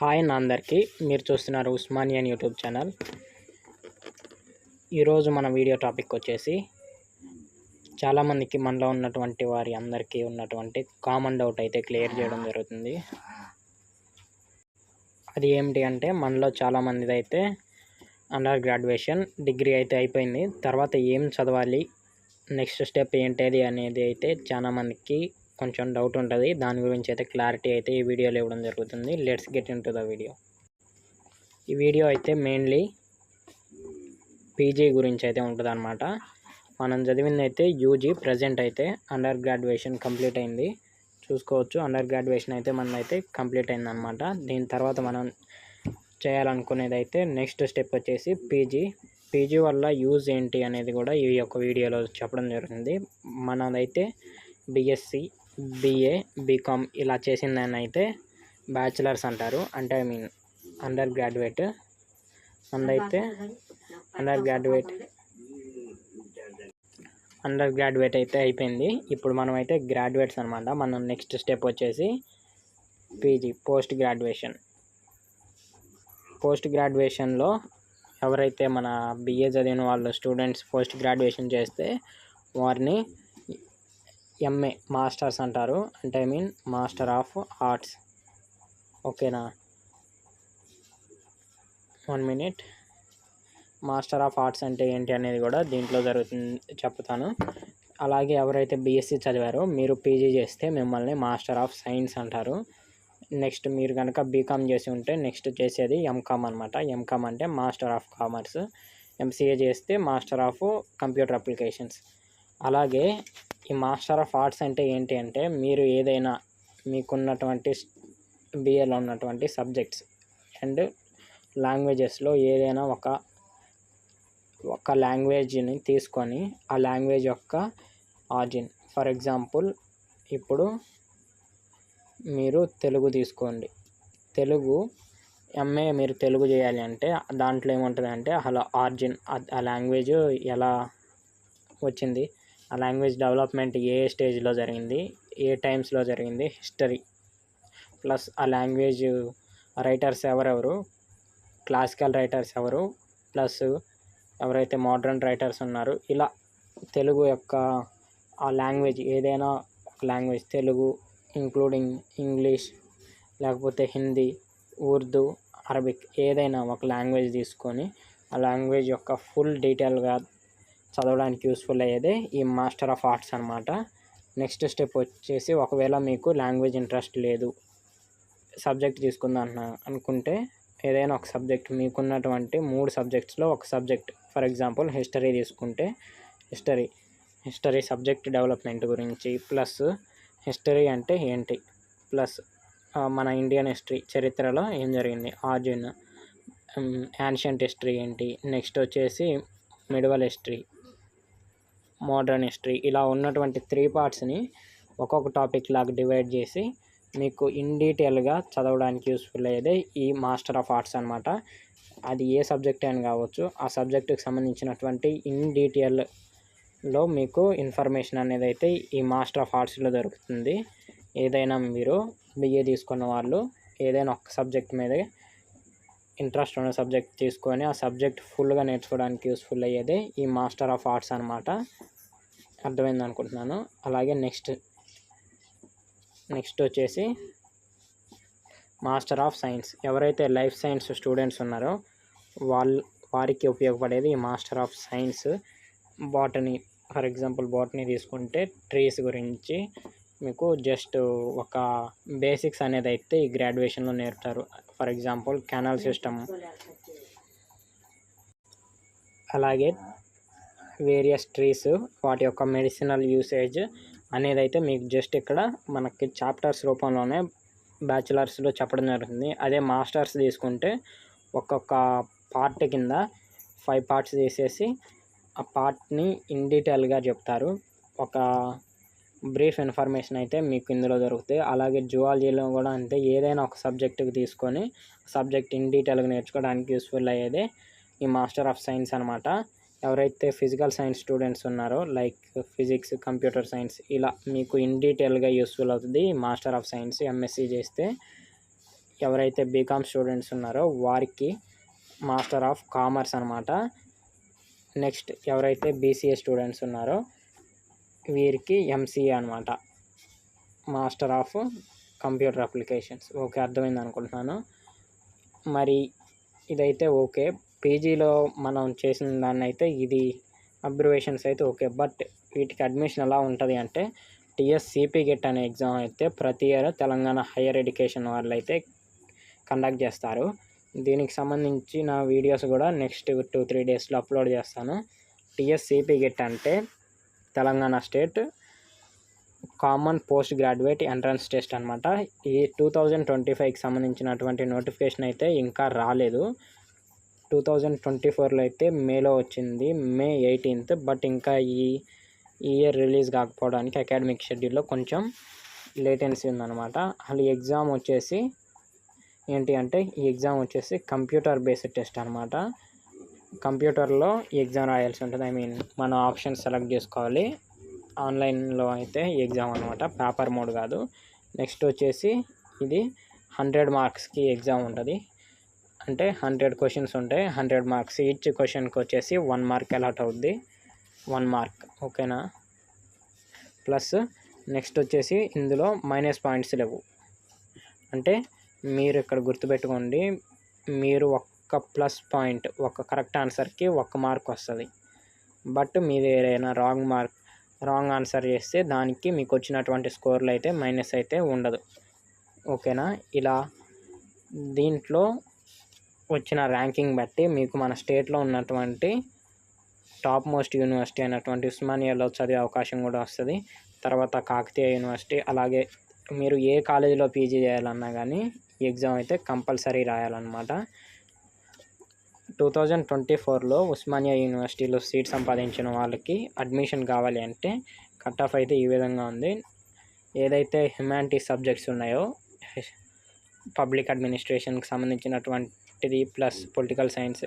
Hi నా అందరికీ. మీరు చూస్తున్నారు ఉస్మానియన్ యూట్యూబ్ ఛానల్. ఈరోజు మన వీడియో టాపిక్ వచ్చేసి చాలామందికి మనలో ఉన్నటువంటి వారి అందరికీ ఉన్నటువంటి కామన్ డౌట్ అయితే క్లియర్ చేయడం జరుగుతుంది. అది ఏమిటి అంటే మనలో చాలామందిది అయితే అండర్ గ్రాడ్యుయేషన్ డిగ్రీ అయితే అయిపోయింది. తర్వాత ఏం చదవాలి నెక్స్ట్ స్టెప్ ఏంటిది అనేది అయితే చాలా మందికి కొంచెం డౌట్ ఉంటుంది. దాని గురించి అయితే క్లారిటీ అయితే ఈ వీడియోలో ఇవ్వడం జరుగుతుంది. Let's get into the video ఈ వీడియో అయితే మెయిన్లీ పీజీ గురించి అయితే ఉంటుంది అనమాట మనం చదివింది అయితే యూజీ ప్రజెంట్ అయితే అండర్ గ్రాడ్యుయేషన్ కంప్లీట్ అయింది. చూసుకోవచ్చు. అండర్ గ్రాడ్యుయేషన్ అయితే మనది అయితే కంప్లీట్ అయిందనమాట దీని తర్వాత మనం చేయాలనుకునేది అయితే నెక్స్ట్ స్టెప్ వచ్చేసి పీజీ పీజీ వల్ల యూజ్ ఏంటి అనేది కూడా ఈ యొక్క వీడియోలో చెప్పడం జరుగుతుంది. మనదైతే బిఎస్సి బిఏ బీకామ్ ఇలా చేసిన దాన్ని అయితే బ్యాచిలర్స్ అంటారు. అంటే ఐ మీన్ అండర్ గ్రాడ్యుయేట్ అందైతే అండర్ గ్రాడ్యుయేట్ అండర్ గ్రాడ్యుయేట్ అయితే అయిపోయింది. ఇప్పుడు మనం అయితే గ్రాడ్యుయేట్స్ అనమాట మనం నెక్స్ట్ స్టెప్ వచ్చేసి పీజీ పోస్ట్ గ్రాడ్యుయేషన్ పోస్ట్ గ్రాడ్యుయేషన్లో ఎవరైతే మన బిఏ చదివిన వాళ్ళు స్టూడెంట్స్ పోస్ట్ గ్రాడ్యుయేషన్ చేస్తే వారిని ఎంఏ మాస్టర్స్ అంటారు. అంటే I mean master of arts ఓకేనా one minute master of arts అంటే ఏంటి అనేది కూడా దీంట్లో జరుగుతుంది చెప్తాను. అలాగే ఎవరైతే బీఎస్సీ చదివారో మీరు పీజీ చేస్తే మిమ్మల్ని మాస్టర్ ఆఫ్ సైన్స్ అంటారు. నెక్స్ట్ మీరు కనుక బీకామ్ చేసి ఉంటే నెక్స్ట్ చేసేది ఎంకామ్ అనమాట ఎంకామ్ అంటే మాస్టర్ ఆఫ్ కామర్స్ ఎంసీఏ చేస్తే మాస్టర్ ఆఫ్ కంప్యూటర్ అప్లికేషన్స్ అలాగే ఈ మాస్టర్ ఆఫ్ ఆర్ట్స్ అంటే ఏంటి అంటే మీరు ఏదైనా మీకున్నటువంటి బిఏలో ఉన్నటువంటి సబ్జెక్ట్స్ అండ్ లాంగ్వేజెస్లో ఏదైనా ఒక ఒక లాంగ్వేజ్ని తీసుకొని ఆ లాంగ్వేజ్ యొక్క ఆర్జిన్. ఫర్ ఎగ్జాంపుల్ ఇప్పుడు మీరు తెలుగు తీసుకోండి. తెలుగు ఎంఏ మీరు తెలుగు చేయాలి అంటే దాంట్లో ఏముంటుంది అంటే అలా ఆర్జిన్ ఆ లాంగ్వేజ్ ఎలా వచ్చింది? ఆ లాంగ్వేజ్ డెవలప్మెంట్ ఏ స్టేజ్లో జరిగింది ఏ టైమ్స్లో జరిగింది హిస్టరీ. ప్లస్ ఆ లాంగ్వేజ్ రైటర్స్ ఎవరెవరు క్లాసికల్ రైటర్స్ ఎవరు ప్లస్ ఎవరైతే మోడ్రన్ రైటర్స్ ఉన్నారో ఇలా తెలుగు యొక్క ఆ లాంగ్వేజ్ ఏదైనా ఒక లాంగ్వేజ్ తెలుగు ఇంక్లూడింగ్ ఇంగ్లీష్ లేకపోతే హిందీ ఉర్దూ అరబిక్ ఏదైనా ఒక లాంగ్వేజ్ తీసుకొని ఆ లాంగ్వేజ్ యొక్క ఫుల్ డీటెయిల్గా చదవడానికి యూస్ఫుల్ అయ్యేదే ఈ మాస్టర్ ఆఫ్ ఆర్ట్స్ అనమాట నెక్స్ట్ స్టెప్ వచ్చేసి ఒకవేళ మీకు లాంగ్వేజ్ ఇంట్రెస్ట్ లేదు సబ్జెక్ట్ తీసుకుందాం అనుకుంటే ఏదైనా ఒక సబ్జెక్ట్ మీకున్నటువంటి మూడు సబ్జెక్ట్స్లో ఒక సబ్జెక్ట్ ఫర్ ఎగ్జాంపుల్ హిస్టరీ తీసుకుంటే హిస్టరీ హిస్టరీ సబ్జెక్ట్ డెవలప్మెంట్ గురించి ప్లస్ హిస్టరీ అంటే ఏంటి? ప్లస్ మన ఇండియన్ హిస్టరీ చరిత్రలో ఏం జరిగింది? ఆర్జిన్ యాన్షియంట్ హిస్టరీ ఏంటి? నెక్స్ట్ వచ్చేసి మిడివల్ హిస్టరీ మోడర్న్ హిస్టరీ. ఇలా ఉన్నటువంటి త్రీ పార్ట్స్ని ఒక్కొక్క టాపిక్ లాగా డివైడ్ చేసి మీకు ఇన్ డీటెయిల్గా చదవడానికి యూస్ఫుల్ అయ్యేదే ఈ మాస్టర్ ఆఫ్ ఆర్ట్స్ అనమాట అది ఏ సబ్జెక్ట్ అయినా కావచ్చు ఆ సబ్జెక్టుకి సంబంధించినటువంటి ఇన్ డీటెయిల్లో మీకు ఇన్ఫర్మేషన్ అనేది అయితే ఈ మాస్టర్ ఆఫ్ ఆర్ట్స్లో దొరుకుతుంది. ఏదైనా మీరు బిఏ తీసుకున్న వాళ్ళు ఏదైనా ఒక సబ్జెక్ట్ మీద ఇంట్రెస్ట్ ఉన్న సబ్జెక్ట్ తీసుకొని ఆ సబ్జెక్ట్ ఫుల్గా నేర్చుకోవడానికి యూస్ఫుల్ అయ్యేది ఈ మాస్టర్ ఆఫ్ ఆర్ట్స్ అనమాట అర్థమైంది అనుకుంటున్నాను. అలాగే నెక్స్ట్ నెక్స్ట్ వచ్చేసి మాస్టర్ ఆఫ్ సైన్స్. ఎవరైతే లైఫ్ సైన్స్ స్టూడెంట్స్ ఉన్నారో వాళ్ళ వారికి ఉపయోగపడేది ఈ master of science. Botany for example botany తీసుకుంటే ట్రీస్ గురించి మీకు జస్ట్ ఒక బేసిక్స్ అనేది అయితే ఈ గ్రాడ్యుయేషన్లో నేర్పుతారు. ఫర్ ఎగ్జాంపుల్ కెనాల్ సిస్టమ్ అలాగే వేరియస్ ట్రీస్ వాటి యొక్క మెడిసినల్ యూసేజ్ అనేది అయితే మీకు జస్ట్ ఇక్కడ మనకి చాప్టర్స్ రూపంలోనే బ్యాచిలర్స్లో చెప్పడం జరుగుతుంది. అదే మాస్టర్స్ తీసుకుంటే ఒక్కొక్క పార్ట్ కింద ఫైవ్ పార్ట్స్ తీసేసి ఆ పార్ట్ని ఇన్ డీటెయిల్గా చెప్తారు. ఒక బ్రీఫ్ ఇన్ఫర్మేషన్ అయితే మీకు ఇందులో దొరుకుతాయి. అలాగే జువాలజీలో కూడా అంతే. ఏదైనా ఒక సబ్జెక్టుకి తీసుకొని సబ్జెక్ట్ ఇన్ డీటెయిల్గా నేర్చుకోవడానికి యూస్ఫుల్ అయ్యేదే ఈ మాస్టర్ ఆఫ్ సైన్స్ అనమాట ఎవరైతే ఫిజికల్ సైన్స్ స్టూడెంట్స్ ఉన్నారో లైక్ ఫిజిక్స్ కంప్యూటర్ సైన్స్ ఇలా మీకు ఇన్ డీటెయిల్గా యూస్ఫుల్ అవుతుంది మాస్టర్ ఆఫ్ సైన్స్ ఎంఎస్సీ చేస్తే ఎవరైతే బీకామ్ స్టూడెంట్స్ ఉన్నారో వారికి మాస్టర్ ఆఫ్ కామర్స్ అనమాట నెక్స్ట్ ఎవరైతే బీసీఏ స్టూడెంట్స్ ఉన్నారో వీరికి ఎంసీఏ అనమాట master of computer applications okay అర్థమైంది అనుకుంటున్నాను. మరి ఇదైతే ఓకే. పీజీలో మనం చేసిన దాన్ని అయితే ఇది అబ్జర్వేషన్స్ అయితే ఓకే. బట్ వీటికి అడ్మిషన్ ఎలా ఉంటుంది అంటే టీఎస్సిపి గెట్ అనే ఎగ్జామ్ అయితే ప్రతి ఇయర్ తెలంగాణ హైయర్ ఎడ్యుకేషన్ వాళ్ళు అయితే కండక్ట్ చేస్తారు. దీనికి సంబంధించిన వీడియోస్ కూడా నెక్స్ట్ టూ త్రీ డేస్లో అప్లోడ్ చేస్తాను. టిఎస్ సిపి గెట్ అంటే Telangana state common post graduate entrance test అనమాట ఈ టూ థౌజండ్ ట్వంటీ ఫైవ్కి సంబంధించినటువంటి నోటిఫికేషన్ అయితే ఇంకా రాలేదు. టూ థౌజండ్ ట్వంటీ ఫోర్లో అయితే మేలో వచ్చింది మే ఎయిటీన్త్. బట్ ఇంకా ఈ ఇయర్ రిలీజ్ కాకపోవడానికి అకాడమిక్ షెడ్యూల్లో కొంచెం లేటెన్సీ ఉందన్నమాట. అసలు ఎగ్జామ్ వచ్చేసి ఏంటి అంటే ఈ ఎగ్జామ్ వచ్చేసి కంప్యూటర్ బేస్డ్ టెస్ట్ అనమాట కంప్యూటర్లో ఎగ్జామ్ రాయాల్సి ఉంటుంది. ఐ మీన్ మనం ఆప్షన్ సెలెక్ట్ చేసుకోవాలి. ఆన్లైన్లో అయితే ఎగ్జామ్ అనమాట పేపర్ మోడ్ కాదు. నెక్స్ట్ వచ్చేసి ఇది హండ్రెడ్ మార్క్స్కి ఎగ్జామ్ ఉంటుంది. అంటే హండ్రెడ్ క్వశ్చన్స్ ఉంటాయి. హండ్రెడ్ మార్క్స్ ఈచ్ క్వశ్చన్కి వచ్చేసి వన్ మార్క్ అలాట్ అవుద్ది. One mark. ఓకేనా? ప్లస్ నెక్స్ట్ వచ్చేసి ఇందులో మైనస్ పాయింట్స్ లేవు. అంటే మీరు ఇక్కడ గుర్తుపెట్టుకోండి. మీరు ఒక్క ప్లస్ పాయింట్ ఒక కరెక్ట్ ఆన్సర్కి ఒక్క మార్క్ వస్తుంది. బట్ మీది ఏదైనా రాంగ్ మార్క్ రాంగ్ ఆన్సర్ చేస్తే దానికి మీకు వచ్చినటువంటి స్కోర్లు అయితే మైనస్ అయితే ఉండదు. ఓకేనా? ఇలా దీంట్లో వచ్చిన ర్యాంకింగ్ బట్టి మీకు మన స్టేట్లో ఉన్నటువంటి టాప్ మోస్ట్ యూనివర్సిటీ అయినటువంటి ఉస్మానియాలో చదివే అవకాశం కూడా వస్తుంది. తర్వాత కాకతీయ యూనివర్సిటీ అలాగే మీరు ఏ కాలేజీలో పీజీ చేయాలన్నా కానీ ఎగ్జామ్ అయితే కంపల్సరీ రాయాలన్నమాట. టూ థౌజండ్ ట్వంటీ ఫోర్లో ఉస్మానియా యూనివర్సిటీలో సీట్ సంపాదించిన వాళ్ళకి అడ్మిషన్ కావాలి అంటే కట్ ఆఫ్ అయితే ఈ విధంగా ఉంది. ఏదైతే హ్యుమానిటీస్ సబ్జెక్ట్స్ ఉన్నాయో పబ్లిక్ అడ్మినిస్ట్రేషన్కి సంబంధించినటువంటిది ప్లస్ పొలిటికల్ సైన్స్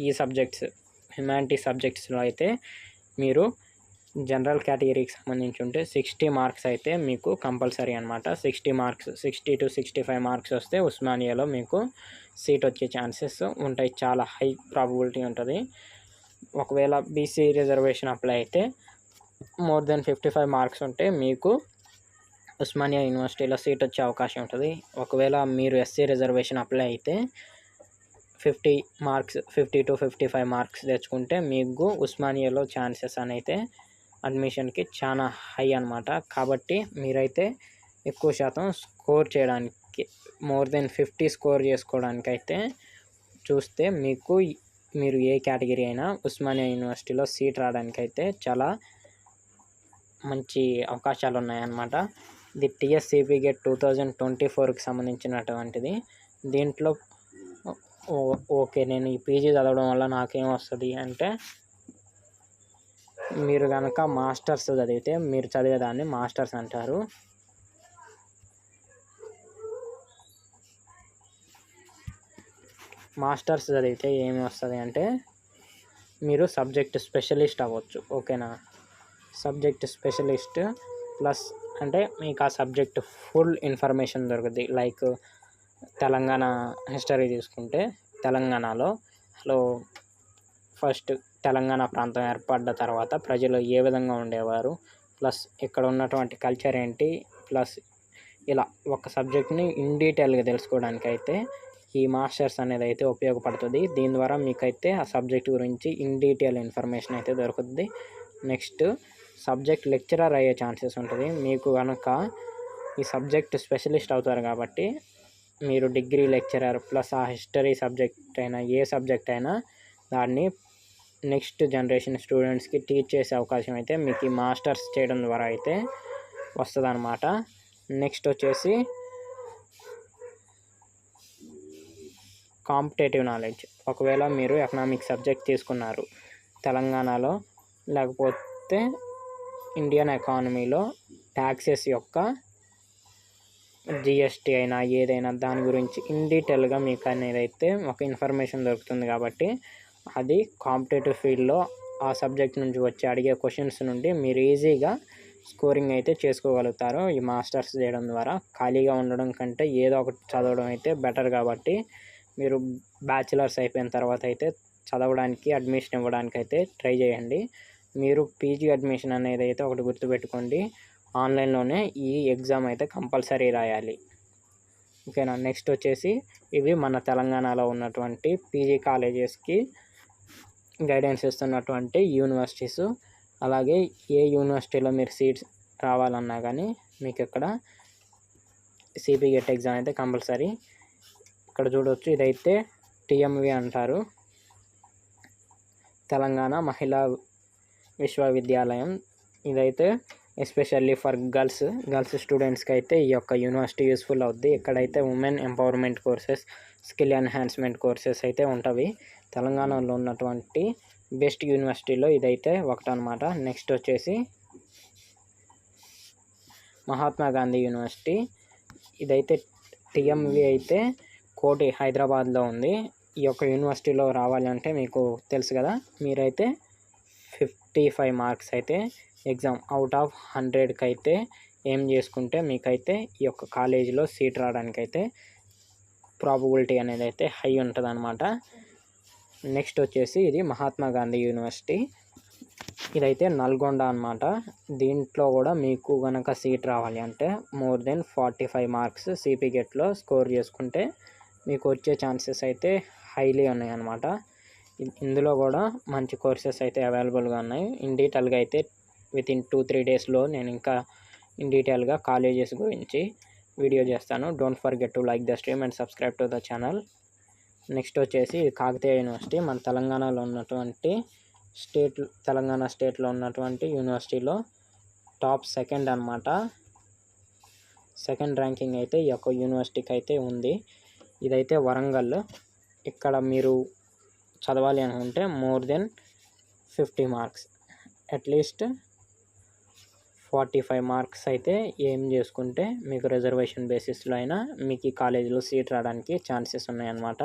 ఈ సబ్జెక్ట్స్ హ్యుమానిటీ సబ్జెక్ట్స్లో అయితే మీరు జనరల్ కేటగిరీకి సంబంధించి ఉంటే సిక్స్టీ మార్క్స్ అయితే మీకు కంపల్సరీ అనమాట sixty marks sixty to sixty five marks వస్తే ఉస్మానియాలో మీకు సీట్ వచ్చే ఛాన్సెస్ ఉంటాయి. చాలా హై ప్రాబిలిటీ ఉంటుంది. ఒకవేళ బీసీ రిజర్వేషన్ అప్లై అయితే more than fifty five marks ఉంటే మీకు ఉస్మానియా యూనివర్సిటీలో సీట్ వచ్చే అవకాశం ఉంటుంది. ఒకవేళ మీరు ఎస్సీ రిజర్వేషన్ అప్లై అయితే fifty marks fifty to fifty five marks తెచ్చుకుంటే మీకు ఉస్మానియాలో ఛాన్సెస్ అని అయితే అడ్మిషన్కి చాలా హై అనమాట కాబట్టి మీరైతే ఎక్కువ శాతం స్కోర్ చేయడానికి మోర్ దెన్ ఫిఫ్టీ స్కోర్ చేసుకోవడానికి అయితే చూస్తే మీకు మీరు ఏ కేటగిరీ అయినా ఉస్మానియా యూనివర్సిటీలో సీట్ రావడానికి అయితే చాలా మంచి అవకాశాలు ఉన్నాయన్నమాట ఇది TSCP GET two thousand twenty ఫోర్కి సంబంధించినటువంటిది. దీంట్లో ఓ- ఓకే నేను ఈ పీజీ చదవడం వల్ల నాకేం వస్తుంది అంటే మీరు కనుక మాస్టర్స్ చదివితే మీరు చదివేదాన్ని మాస్టర్స్ అంటారు. మాస్టర్స్ చదివితే ఏమి వస్తుంది అంటే మీరు సబ్జెక్ట్ స్పెషలిస్ట్ అవ్వచ్చు ఓకేనా? సబ్జెక్ట్ స్పెషలిస్ట్ ప్లస్ అంటే మీకు ఆ సబ్జెక్ట్ ఫుల్ ఇన్ఫర్మేషన్ దొరుకుతుంది లైక్ తెలంగాణ హిస్టరీ తీసుకుంటే తెలంగాణలో హలో ఫస్ట్ తెలంగాణ ప్రాంతం ఏర్పడ్డ తర్వాత ప్రజలు ఏ విధంగా ఉండేవారు? ప్లస్ ఇక్కడ ఉన్నటువంటి కల్చర్ ఏంటి? ప్లస్ ఇలా ఒక సబ్జెక్ట్ని ఇన్ డీటెయిల్గా తెలుసుకోవడానికి అయితే ఈ మాస్టర్స్ అనేది అయితే ఉపయోగపడుతుంది. దీని ద్వారా మీకైతే ఆ సబ్జెక్ట్ గురించి ఇన్ డీటెయిల్ ఇన్ఫర్మేషన్ అయితే దొరుకుతుంది. నెక్స్ట్ సబ్జెక్ట్ లెక్చరర్ అయ్యే ఛాన్సెస్ ఉంటుంది. మీకు కనుక ఈ సబ్జెక్ట్ స్పెషలిస్ట్ అవుతారు కాబట్టి మీరు డిగ్రీ లెక్చరర్ ప్లస్ ఆ హిస్టరీ సబ్జెక్ట్ అయినా ఏ సబ్జెక్ట్ అయినా దాన్ని నెక్స్ట్ జనరేషన్ స్టూడెంట్స్కి టీచ్ చేసే అవకాశం అయితే మీకు ఈ మాస్టర్స్ చేయడం ద్వారా అయితే వస్తుంది అన్నమాట నెక్స్ట్ వచ్చేసి కాంపిటేటివ్ నాలెడ్జ్. ఒకవేళ మీరు ఎకనామిక్ సబ్జెక్ట్ తీసుకున్నారు తెలంగాణలో లేకపోతే ఇండియన్ ఎకానమీలో ట్యాక్సెస్ యొక్క జిఎస్టీ అయినా ఏదైనా దాని గురించి ఇన్ డీటెయిల్గా మీకు అనేది అయితే ఒక ఇన్ఫర్మేషన్ దొరుకుతుంది కాబట్టి అది కాంపిటేటివ్ ఫీల్డ్లో ఆ సబ్జెక్ట్ నుంచి వచ్చి అడిగే క్వశ్చన్స్ నుండి మీరు ఈజీగా స్కోరింగ్ అయితే చేసుకోగలుగుతారు. ఈ మాస్టర్స్ చేయడం ద్వారా ఖాళీగా ఉండడం కంటే ఏదో ఒకటి చదవడం అయితే బెటర్ కాబట్టి మీరు బ్యాచిలర్స్ అయిపోయిన తర్వాత అయితే చదవడానికి అడ్మిషన్ ఇవ్వడానికి అయితే ట్రై చేయండి. మీరు పీజీ అడ్మిషన్ అనేది అయితే ఒకటి గుర్తుపెట్టుకోండి. ఆన్లైన్లోనే ఈ ఎగ్జామ్ అయితే కంపల్సరీ రాయాలి. ఓకేనా? నెక్స్ట్ వచ్చేసి ఇవి మన తెలంగాణలో ఉన్నటువంటి పీజీ కాలేజెస్కి గైడెన్స్ ఇస్తున్నటువంటి యూనివర్సిటీస్ అలాగే ఏ యూనివర్సిటీలో మీరు సీట్స్ రావాలన్నా కానీ మీకు ఇక్కడ సిపి గెట్ ఎగ్జామ్ అయితే కంపల్సరీ. ఇక్కడ చూడవచ్చు ఇదైతే టిఎంవి అంటారు. తెలంగాణ మహిళా విశ్వవిద్యాలయం. ఇదైతే ఎస్పెషల్లీ ఫర్ గర్ల్స్ గర్ల్స్ స్టూడెంట్స్కి అయితే ఈ యొక్క యూనివర్సిటీ యూస్ఫుల్ అవుద్ది. ఇక్కడైతే women empowerment courses skill enhancement courses అయితే ఉంటాయి తెలంగాణలో ఉన్నటువంటి బెస్ట్ యూనివర్సిటీలో ఇదైతే ఒకటనమాట. నెక్స్ట్ వచ్చేసి మహాత్మా గాంధీ యూనివర్సిటీ. ఇదైతే టిఎంవి అయితే కోటి హైదరాబాద్లో ఉంది. ఈ యొక్క యూనివర్సిటీలో రావాలంటే మీకు తెలుసు కదా మీరైతే ఫిఫ్టీ ఫైవ్ మార్క్స్ అయితే ఎగ్జామ్ అవుట్ ఆఫ్ హండ్రెడ్కి అయితే ఏం చేసుకుంటే మీకైతే ఈ యొక్క కాలేజీలో సీట్ రావడానికి అయితే ప్రాబబిలిటీ అనేది అయితే హై ఉంటుంది అనమాట నెక్స్ట్ వచ్చేసి ఇది మహాత్మా గాంధీ యూనివర్సిటీ. ఇదైతే నల్గొండ అనమాట దీంట్లో కూడా మీకు కనుక సీట్ రావాలి అంటే more than forty five marks CP గెట్లో score చేసుకుంటే మీకు వచ్చే ఛాన్సెస్ అయితే హైలీ ఉన్నాయి అనమాట ఇందులో కూడా మంచి కోర్సెస్ అయితే అవైలబుల్గా ఉన్నాయి. ఇన్ డీటెయిల్గా అయితే విత్ ఇన్ టూ త్రీ డేస్లో నేను ఇంకా ఇన్ డీటెయిల్గా కాలేజెస్ గురించి వీడియో చేస్తాను. Don't forget to like the stream and subscribe to the channel. Next వచ్చేసి కాకతీయ యూనివర్సిటీ. మన తెలంగాణలో ఉన్నటువంటి స్టేట్ తెలంగాణ స్టేట్లో ఉన్నటువంటి యూనివర్సిటీలో టాప్ సెకండ్ అనమాట సెకండ్ ర్యాంకింగ్ అయితే ఈ యొక్క యూనివర్సిటీకి అయితే ఉంది. ఇదైతే వరంగల్. ఇక్కడ మీరు చదవాలి అనుకుంటే more than fifty marks. At least forty five marks అయితే ఏం చేసుకుంటే మీకు రిజర్వేషన్ బేసిస్లో అయినా మీకు ఈ కాలేజీలో సీట్ రావడానికి ఛాన్సెస్ ఉన్నాయన్నమాట.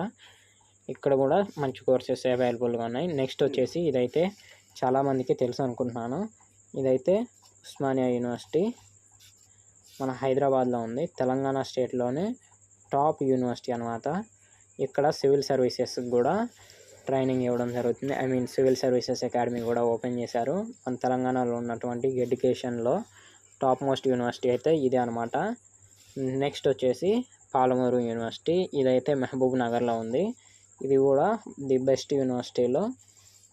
ఇక్కడ కూడా మంచి కోర్సెస్ అవైలబుల్గా ఉన్నాయి. నెక్స్ట్ వచ్చేసి ఇదైతే చాలామందికి తెలుసు అనుకుంటున్నాను. ఇదైతే ఉస్మానియా యూనివర్సిటీ మన హైదరాబాద్లో ఉంది. తెలంగాణ స్టేట్లోనే టాప్ యూనివర్సిటీ అనమాట ఇక్కడ సివిల్ సర్వీసెస్ కూడా ట్రైనింగ్ ఇవ్వడం జరుగుతుంది. I mean civil services academy కూడా ఓపెన్ చేశారు. మన తెలంగాణలో ఉన్నటువంటి ఎడ్యుకేషన్లో టాప్ మోస్ట్ యూనివర్సిటీ అయితే ఇదే అనమాట నెక్స్ట్ వచ్చేసి పాలమూరు యూనివర్సిటీ. ఇదైతే మహబూబ్ నగర్లో ఉంది. ఇది కూడా ది బెస్ట్ యూనివర్సిటీలో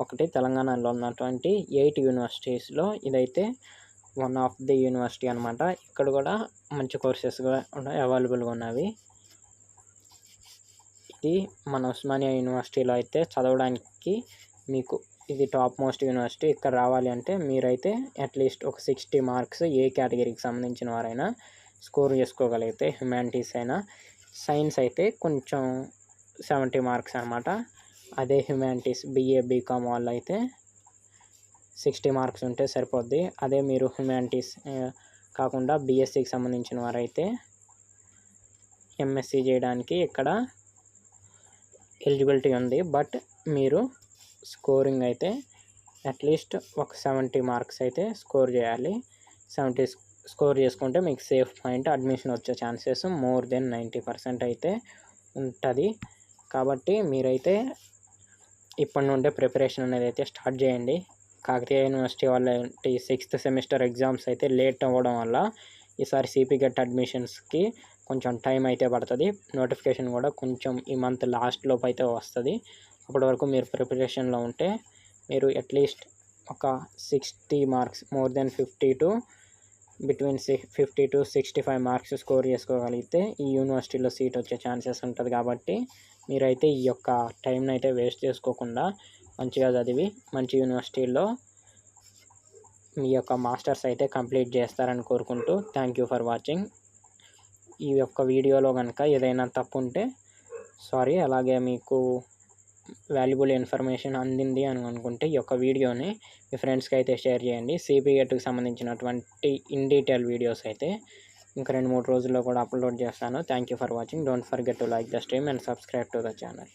ఒకటి. తెలంగాణలో ఉన్నటువంటి ఎయిట్ యూనివర్సిటీస్లో ఇదైతే వన్ ఆఫ్ ది యూనివర్సిటీ అనమాట ఇక్కడ కూడా మంచి కోర్సెస్ కూడా అవైలబుల్గా ఉన్నవి. కాబట్టి మన ఉస్మానియా యూనివర్సిటీలో అయితే చదవడానికి మీకు ఇది టాప్ మోస్ట్ యూనివర్సిటీ ఇక్కడ రావాలి అంటే మీరైతే అట్లీస్ట్ ఒక సిక్స్టీ మార్క్స్ ఏ కేటగిరీకి సంబంధించిన వారైనా స్కోర్ చేసుకోగలిగితే హ్యుమానిటీస్ అయినా సైన్స్ అయితే కొంచెం సెవెంటీ మార్క్స్ అనమాట అదే హ్యుమానిటీస్ బీఏ బీకామ్ వాళ్ళు అయితే సిక్స్టీ మార్క్స్ ఉంటే సరిపోద్ది. అదే మీరు హ్యుమానిటీస్ కాకుండా బీఎస్సీకి సంబంధించిన వారైతే ఎంఎస్సీ చేయడానికి ఇక్కడ ఎలిజిబిలిటీ ఉంది బట్ మీరు స్కోరింగ్ అయితే అట్లీస్ట్ ఒక సెవెంటీ మార్క్స్ అయితే స్కోర్ చేయాలి. సెవెంటీ స్కోర్ చేసుకుంటే మీకు సేఫ్ పాయింట్ అడ్మిషన్ వచ్చే chances more than ninety percent అయితే ఉంటుంది. కాబట్టి మీరైతే ఇప్పటి నుండే ప్రిపరేషన్ అనేది అయితే స్టార్ట్ చేయండి. కాకతీయ యూనివర్సిటీ వాళ్ళ సిక్స్త్ సెమిస్టర్ ఎగ్జామ్స్ అయితే లేట్ అవ్వడం వల్ల ఈసారి సిపి గెట్ అడ్మిషన్స్కి కొంచెం టైం అయితే పడుతుంది. నోటిఫికేషన్ కూడా కొంచెం ఈ మంత్ లాస్ట్లోపు అయితే వస్తుంది. అప్పటి వరకు మీరు ప్రిపరేషన్లో ఉంటే మీరు అట్లీస్ట్ ఒక sixty marks more than fifty to between six fifty to sixty five marks score చేసుకోగలిగితే ఈ యూనివర్సిటీలో సీట్ వచ్చే ఛాన్సెస్ ఉంటుంది కాబట్టి మీరైతే ఈ యొక్క టైంని అయితే వేస్ట్ చేసుకోకుండా మంచిగా చదివి మంచి యూనివర్సిటీలో మీ యొక్క మాస్టర్స్ అయితే కంప్లీట్ చేస్తారని కోరుకుంటూ థ్యాంక్ యూ ఫర్ వాచింగ్. ఈ యొక్క వీడియోలో కనుక ఏదైనా తప్పు ఉంటే సారీ అలాగే మీకు వాల్యుబుల్ ఇన్ఫర్మేషన్ అందింది అని అనుకుంటే ఈ యొక్క వీడియోని మీ ఫ్రెండ్స్కి అయితే షేర్ చేయండి. సిపిఎట్కి సంబంధించినటువంటి ఇన్ డీటెయిల్ వీడియోస్ అయితే ఇంకా రెండు మూడు రోజుల్లో కూడా అప్లోడ్ చేస్తాను. Thank you for watching. Don't forget to like the stream and subscribe to the channel.